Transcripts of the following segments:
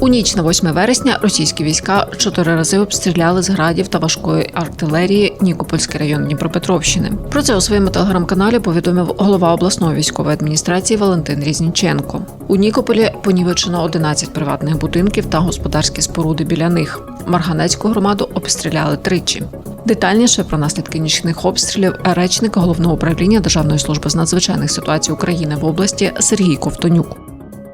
У ніч на 8 вересня російські війська чотири рази обстріляли з градів та важкої артилерії Нікопольський район Дніпропетровщини. Про це у своєму телеграм-каналі повідомив голова обласної військової адміністрації Валентин Різніченко. У Нікополі понівечено 11 приватних будинків та господарські споруди біля них. Марганецьку громаду обстріляли тричі. Детальніше про наслідки нічних обстрілів речник головного управління Державної служби з надзвичайних ситуацій України в області Сергій Ковтонюк.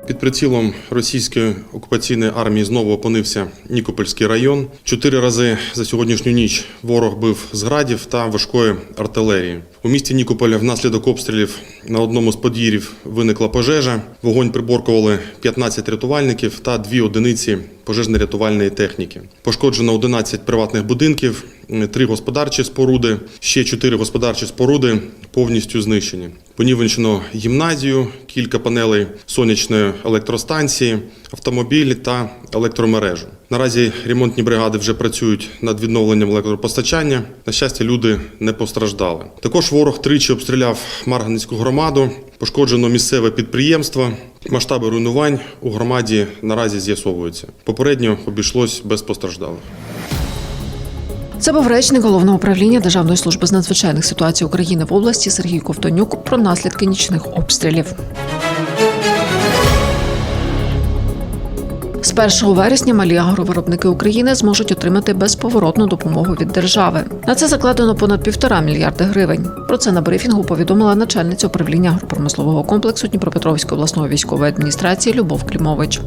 Під прицілом російської окупаційної армії знову опинився Нікопольський район. Чотири рази за сьогоднішню ніч ворог бив з градів та важкої артилерії. У місті Нікополя внаслідок обстрілів на одному з подвір'їв виникла пожежа. Вогонь приборкували 15 рятувальників та дві одиниці пожежно-рятувальної техніки. Пошкоджено 11 приватних будинків, три господарчі споруди, ще чотири господарчі споруди повністю знищені. Понівечено гімназію, кілька панелей сонячної електростанції, автомобілі та електромережу. Наразі ремонтні бригади вже працюють над відновленням електропостачання. На щастя, люди не постраждали. Також ворог тричі обстріляв Марганецьку громаду, пошкоджено місцеве підприємство. Масштаби руйнувань у громаді наразі з'ясовуються. Попередньо обійшлось без постраждалих. Це був речник головного управління Державної служби з надзвичайних ситуацій України в області Сергій Ковтонюк про наслідки нічних обстрілів. З 1 вересня малі агровиробники України зможуть отримати безповоротну допомогу від держави. На це закладено понад півтора мільярди гривень. Про це на брифінгу повідомила начальниця управління агропромислового комплексу Дніпропетровської обласної військової адміністрації Любов Клімович.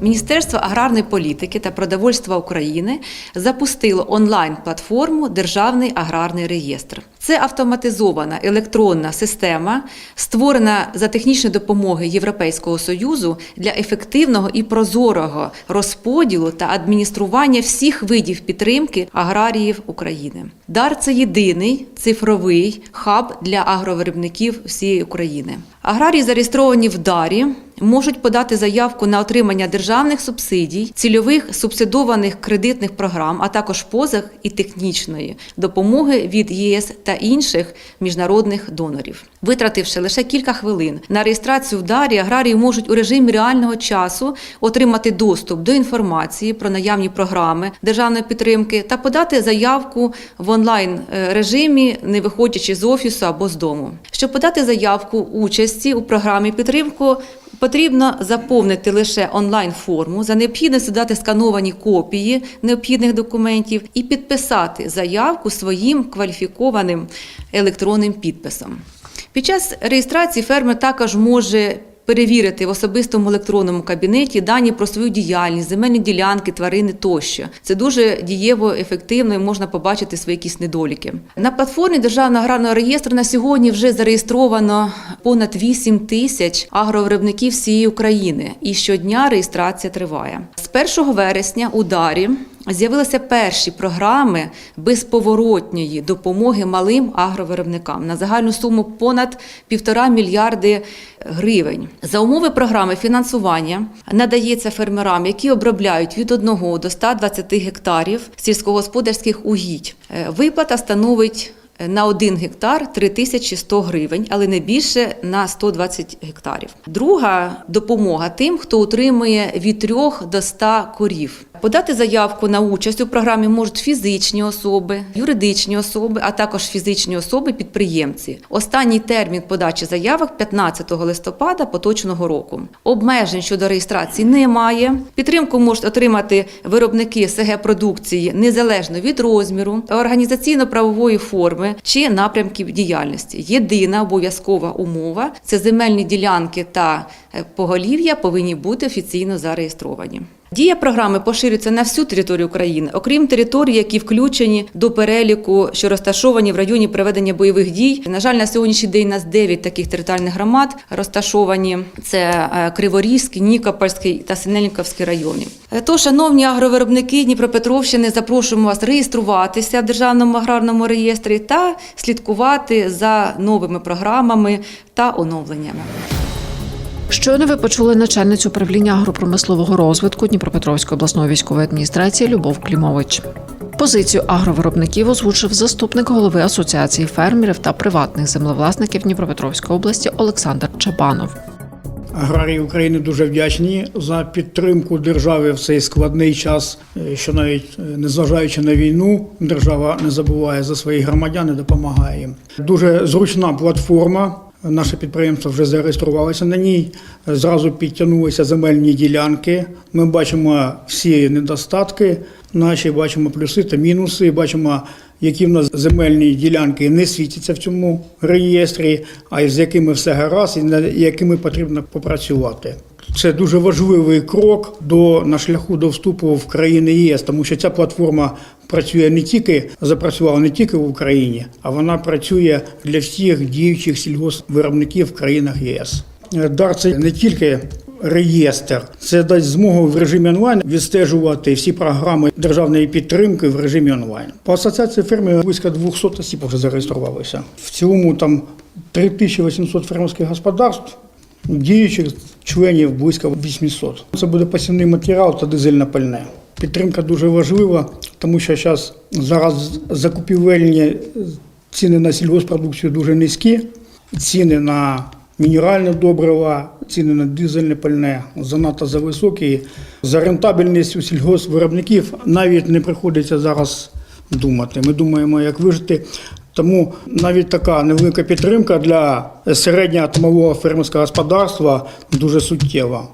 Міністерство аграрної політики та продовольства України запустило онлайн-платформу Державний аграрний реєстр. Це автоматизована електронна система, створена за технічної допомоги Європейського союзу для ефективного і прозорого розподілу та адміністрування всіх видів підтримки аграріїв України. Дар це єдиний цифровий хаб для агровиробників всієї України. Аграрії зареєстровані в дарі можуть подати заявку на отримання державних субсидій, цільових субсидованих кредитних програм, а також позах і технічної допомоги від ЄС та інших міжнародних донорів. Витративши лише кілька хвилин на реєстрацію в дарі, аграрії можуть у режимі реального часу отримати доступ до інформації про наявні програми державної підтримки та подати заявку в онлайн е, режимі, не виходячи з офісу або з дому. Щоб подати заявку участі у програмі підтримку. Потрібно заповнити лише онлайн-форму, за необхідності дати скановані копії необхідних документів і підписати заявку своїм кваліфікованим електронним підписом. Під час реєстрації фермер також може перевірити в особистому електронному кабінеті дані про свою діяльність, земельні ділянки, тварини тощо. Це дуже дієво, ефективно і можна побачити свої якісь недоліки. На платформі Державного аграрного реєстру на сьогодні вже зареєстровано понад 8 тисяч агровиробників всієї України, і щодня реєстрація триває. З 1 вересня у Дарі З'явилися перші програми безповоротньої допомоги малим агровиробникам на загальну суму понад півтора мільярди гривень. За умови програми фінансування надається фермерам, які обробляють від 1 до 120 гектарів сільськогосподарських угідь. Е, Виплата становить на 1 гектар 3100 гривень, але не більше на 120 гектарів. Друга допомога тим, хто утримує від 3 до 100 корів. Подати заявку на участь у програмі можуть фізичні особи, юридичні особи, а також фізичні особи-підприємці. Останній термін подачі заявок 15 листопада поточного року. Обмежень щодо реєстрації немає. Підтримку можуть отримати виробники СГ продукції незалежно від розміру, організаційно-правової форми чи напрямків діяльності. Єдина обов'язкова умова це земельні ділянки та е, поголів'я повинні бути офіційно зареєстровані. Дія програми поширюється на всю територію України, окрім територій, які включені до переліку, що розташовані в районі проведення бойових дій. На жаль, на сьогоднішній день у нас 9 таких територіальних громад розташовані. Це е, Криворізький, Нікопольський та Синельниковський райони. Е, То, шановні агровиробники Дніпропетровщини, запрошуємо вас реєструватися в державному аграрному реєстрі та слідкувати за новими програмами та оновленнями. Щойно ви почули начальницю управління агропромислового розвитку Дніпропетровської обласної військової адміністрації Любов Клімович. Позицію агровиробників озвучив заступник голови Асоціації фермерів та приватних землевласників Дніпропетровської області Олександр Чабанов. Аграрії України дуже вдячні за підтримку держави в цей складний час, е, що навіть е, незважаючи на війну, держава не забуває за своїх громадян і допомагає їм. Дуже зручна платформа. Наше підприємство вже зареєструвалося на ній. Зразу підтягнулися земельні ділянки. Ми бачимо всі недостатки, наші бачимо плюси та мінуси. Бачимо, які в нас земельні ділянки не світяться в цьому реєстрі, а з якими все гаразд, і над якими потрібно попрацювати. Це дуже важливий крок до на шляху до вступу в країни ЄС, тому що ця платформа працює не тільки запрацювала не тільки в Україні, а вона працює для всіх діючих сільгоспвиробників в країнах ЄС. Дар це не тільки реєстр, це дасть змогу в режимі онлайн відстежувати всі програми державної підтримки в режимі онлайн. По асоціації фермерів близько 200 осіб вже зареєструвалися. В цілому там 3800 фермерських господарств. Діючих членів близько 800. Це буде посівний матеріал та дизельне пальне. Підтримка дуже важлива, тому що зараз зараз закупівельні ціни на сільгоспродукцію дуже низькі, ціни на мінеральне добрива, ціни на дизельне пальне занадто зависокі. За рентабельність у сільгоспвиробників навіть не приходиться зараз думати. Ми думаємо, як вижити. Тому навіть така невелика підтримка для середнього та малого фермерського господарства дуже суттєва.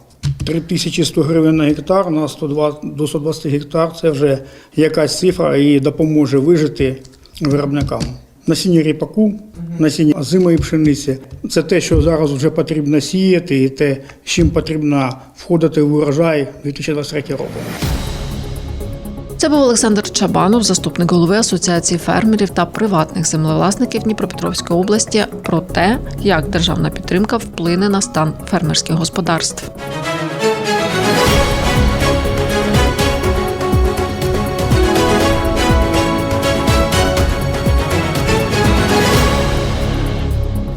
3100 гривень на гектар на 120, до 120 гектар це вже якась цифра і допоможе вижити виробникам. Насіння ріпаку, насіння зимої пшениці це те, що зараз вже потрібно сіяти, і те, з чим потрібно входити в урожай 2023 року. Це був Олександр Чабанов, заступник голови Асоціації фермерів та приватних землевласників Дніпропетровської області, про те, як державна підтримка вплине на стан фермерських господарств.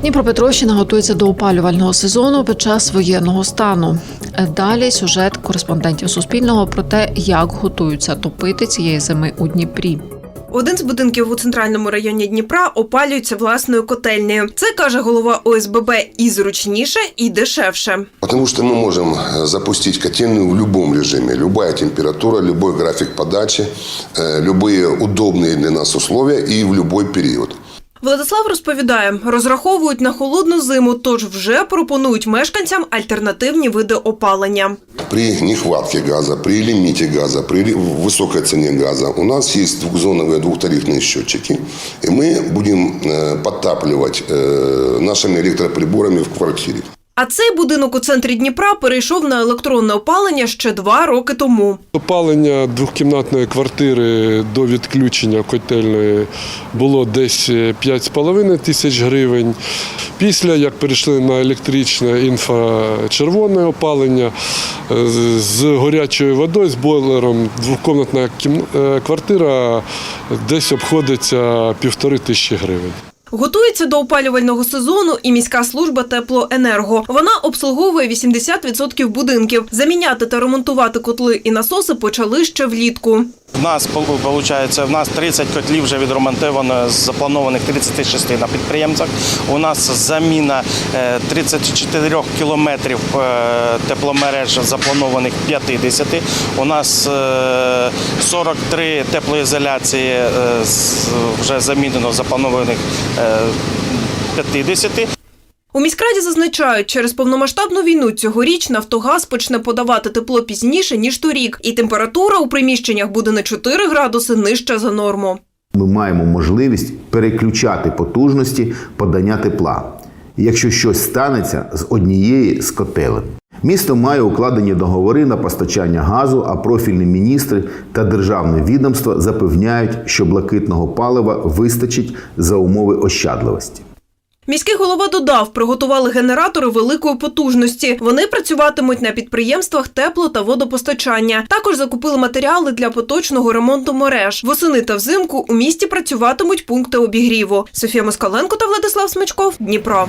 Дніпропетровщина готується до опалювального сезону під час воєнного стану. Далі сюжет кореспондентів Суспільного про те, як готуються топити цієї зими у Дніпрі. Один з будинків у центральному районі Дніпра опалюється власною котельнею. Це каже голова ОСББ і зручніше, і дешевше. Потому что мы можем э, запустить котельную в любом режиме. Любая температура, любой график подачи, э, любые удобные для нас условия и в любой период. Владислав розповідає, розраховують на холодну зиму, тож вже пропонують мешканцям альтернативні види опалення. При нехватке газа, при лимите газа, при ли- высокой цене газа у нас есть двухзоновые двухтарифные счетчики, и мы будем э, подтапливать э, нашими электроприборами в квартире. А цей будинок у центрі Дніпра перейшов на електронне опалення ще два роки тому. Опалення двохкімнатної квартири до відключення котельної було десь 5,5 тисяч гривень. Після як перейшли на електричне інфрачервоне опалення е, з- гарячою водою, з бойлером, двохкімнатна кім- е, квартира десь обходиться півтори тисячі гривень. Готується до опалювального сезону і міська служба теплоенерго. Вона обслуговує 80% будинків. Заміняти та ремонтувати котли і насоси почали ще влітку. У нас виходить, в нас 30 котлів вже відремонтовано з запланованих 36 на підприємцях. У нас заміна е, 34 кілометрів е, тепломереж запланованих 50. У нас е, 43 теплоізоляції е, вже замінено запланованих е, 50. У міськраді зазначають, через повномасштабну війну цьогоріч Нафтогаз почне подавати тепло пізніше ніж торік, і температура у приміщеннях буде на 4 градуси нижча за норму. Ми маємо можливість переключати потужності подання тепла, якщо щось станеться з однієї з котелень. Місто має укладені договори на постачання газу, а профільні міністри та державне відомство запевняють, що блакитного палива вистачить за умови ощадливості. Міський голова додав, приготували генератори великої потужності. Вони працюватимуть на підприємствах тепло та водопостачання. Також закупили матеріали для поточного ремонту мереж. Восени та взимку у місті працюватимуть пункти обігріву. Софія Москаленко та Владислав Смичков. Дніпро.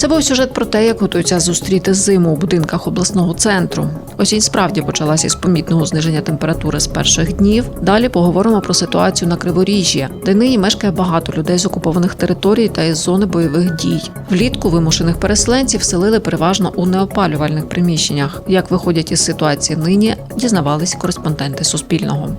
Це був сюжет про те, як готуються зустріти зиму у будинках обласного центру. Осінь справді почалася із помітного зниження температури з перших днів. Далі поговоримо про ситуацію на Криворіжжі, де нині мешкає багато людей з окупованих територій та із зони бойових дій. Влітку вимушених переселенців селили переважно у неопалювальних приміщеннях. Як виходять із ситуації нині, дізнавались кореспонденти Суспільного.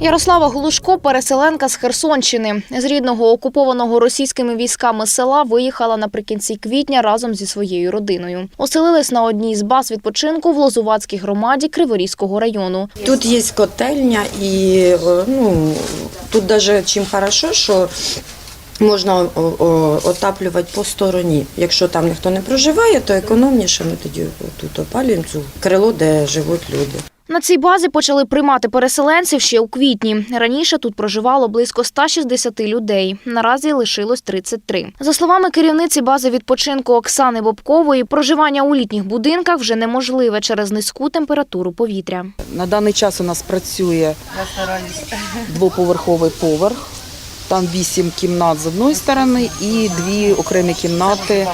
Ярослава Глушко, переселенка з Херсонщини. З рідного окупованого російськими військами села виїхала наприкінці квітня разом зі своєю родиною. Оселились на одній з баз відпочинку в Лозувацькій громаді Криворізького району. Тут є котельня, і ну, тут даже чим хорошо, що можна отаплювати по стороні. Якщо там ніхто не проживає, то економніше ми тоді тут опалюємо цю крило, де живуть люди. На цій базі почали приймати переселенців ще у квітні. Раніше тут проживало близько 160 людей. Наразі лишилось 33. За словами керівниці бази відпочинку Оксани Бобкової, проживання у літніх будинках вже неможливе через низьку температуру повітря. На даний час у нас працює двоповерховий поверх. Там вісім кімнат з одної сторони і дві окремі кімнати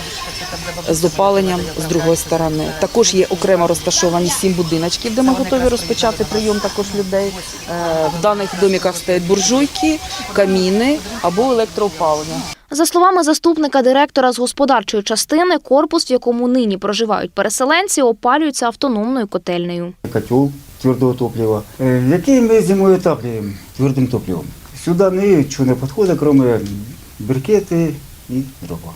з опаленням з другої сторони. Також є окремо розташовані сім будиночків, де ми готові розпочати прийом також людей. Е, В даних доміках стоять буржуйки, каміни або електроопалення. За словами заступника директора з господарчої частини, корпус, в якому нині проживають переселенці, опалюється автономною котельнею. котел твердого топлива, э, який ми зимою отапливаємо твердим топливом. Сюди нічого не підходить, крім брикети і дрова.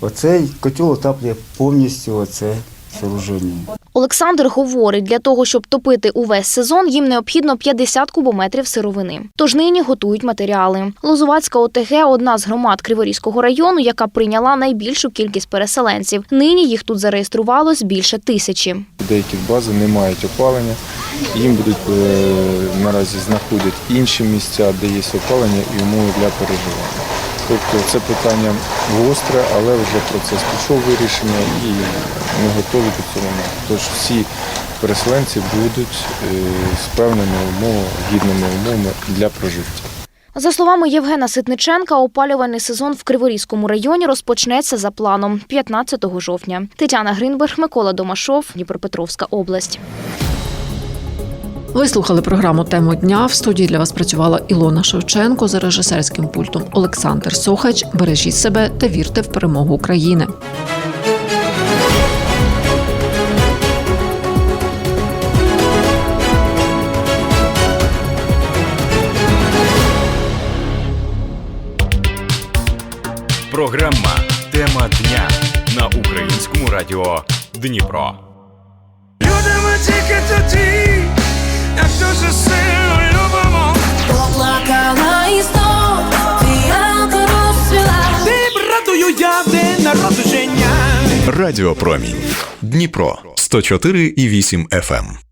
Оцей котел отаплює повністю оце сооруження. Олександр говорить, для того, щоб топити увесь сезон, їм необхідно 50 кубометрів сировини. Тож нині готують матеріали. Лозувацька ОТГ – одна з громад Криворізького району, яка прийняла найбільшу кількість переселенців. Нині їх тут зареєструвалось більше тисячі. Деякі бази не мають опалення, їм будуть е, наразі знаходять інші місця, де є опалення і умови для переживання. Тобто це питання гостре, але вже процес пішов вирішення і ми готові до цього. Тож всі переселенці будуть е, з певними умовами, гідними умовами для прожиття. За словами Євгена Ситниченка, опалювальний сезон в Криворізькому районі розпочнеться за планом 15 жовтня. Тетяна Гринберг, Микола Домашов, Дніпропетровська область. Ви слухали програму Тему дня. В студії для вас працювала Ілона Шевченко за режисерським пультом Олександр Сохач. Бережіть себе та вірте в перемогу України. Програма Тема дня на українському радіо Дніпро. Любимо тільки тоді, дуже сильно любимо. Поплакала і знов фіалка розцвіла. Ти братую я день народження. Радіо Промінь. Дніпро 104,8 FM.